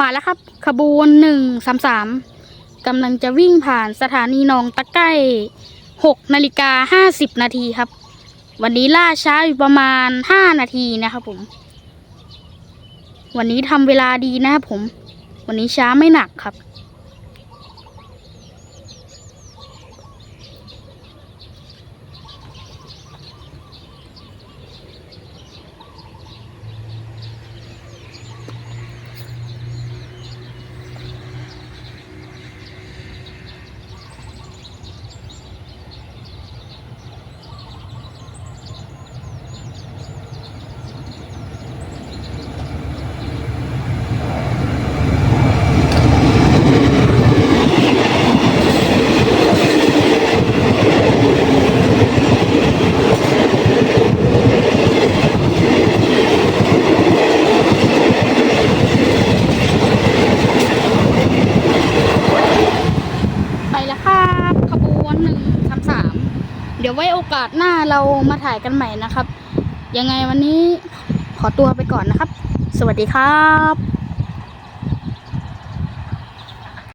มาแล้วครับ ขบวนหนึ่งสามสามกำลังจะวิ่งผ่านสถานีหนองตะไก้หกนาฬิกาห้าสิบนาทีครับ วันนี้ล่าช้าอยู่ประมาณห้านาทีนะครับผม วันนี้ทำเวลาดีนะครับผม วันนี้ช้าไม่หนักครับ ไปแล้วครับ ขบวนหนึ่งคำสามเดี๋ยวไว้โอกาสหน้าเรามาถ่ายกันใหม่นะครับ ยังไงวันนี้ขอตัวไปก่อนนะครับ สวัสดีครับ